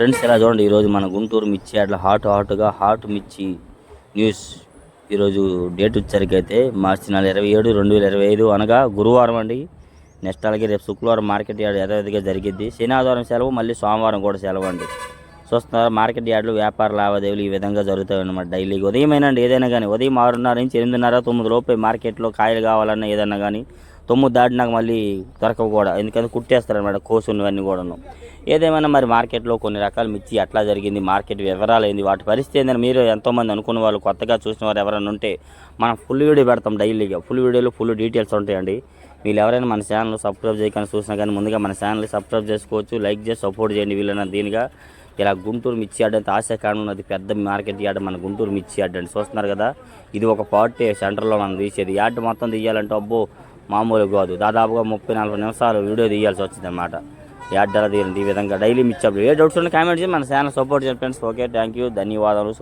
Friends ఇలా చూడండి ఈరోజు మన గుంటూరు మిర్చి అట్లా హాట్ హాట్గా హాట్ మిర్చి న్యూస్ ఈరోజు డేట్ వచ్చరికి అయితే మార్చి నెల ఇరవై ఏడు రెండు వేల ఇరవై ఐదు అనగా గురువారం అండి. నెక్స్ట్ అలాగే రేపు శుక్రవారం మార్కెట్ యార్డ్ యథావిధిగా జరిగిద్ది. శనివారం సెలవు మళ్ళీ సోమవారం కూడా సెలవు అండి. చూస్తున్నారు మార్కెట్ యార్డులు వ్యాపార లావాదేవీలు ఈ విధంగా జరుగుతాయి అన్నమాట డైలీ. ఉదయమేనండి ఏదైనా కానీ ఉదయం ఆరున్నర నుంచి ఎనిమిదిన్నర తొమ్మిది లోపే మార్కెట్లో కాయలు కావాలన్నా ఏదన్నా కానీ తొమ్ము దాటినాక మళ్ళీ దొరకవు కూడా. ఎందుకంటే కుట్టేస్తారనమాట కోసున్నవన్నీ కూడాను. ఏదేమైనా మరి మార్కెట్లో కొన్ని రకాల మిర్చి అట్లా జరిగింది మార్కెట్ వివరాలు ఏంది వాటి పరిస్థితి ఏందని మీరు ఎంతోమంది అనుకున్న వాళ్ళు కొత్తగా చూసిన వారు ఎవరైనా ఉంటే మనం ఫుల్ వీడియో పెడతాం డైలీగా ఫుల్ వీడియోలో ఫుల్ డీటెయిల్స్ ఉంటాయండి. వీళ్ళు ఎవరైనా మన ఛానల్ సబ్స్క్రైబ్ చేయకుండా చూసినా కానీ ముందుగా మన ఛానల్ సబ్స్క్రైబ్ చేసుకోవచ్చు లైక్ చేసి సపోర్ట్ చేయండి వీళ్ళని దీనిగా. ఇలా గుంటూరు మిర్చి యార్డ్ అంటే ఆశాకాండం ఉన్నది పెద్ద మార్కెట్ యార్డ్ మన గుంటూరు మిర్చి యార్డ్ అండి చూస్తున్నారు కదా ఇది ఒక పార్టీ సెంటర్లో మనం తీసేది. యార్డ్ మొత్తం తీయాలంటే అబ్బో మామూలు కాదు. దాదాపుగా ముప్పై నలభై నిమిషాలు వీడియో తీయాల్సి వచ్చింది అనమాట యార్డ్ ఈ విధంగా డైలీ మిచ్చప్లు ఏ డౌట్స్ ఉన్న కామెంట్ చేసి మన ఛానల్ సపోర్ట్ చేయండి ఫ్రెండ్స్. ఓకే థ్యాంక్ యూ ధన్యవాదాలు.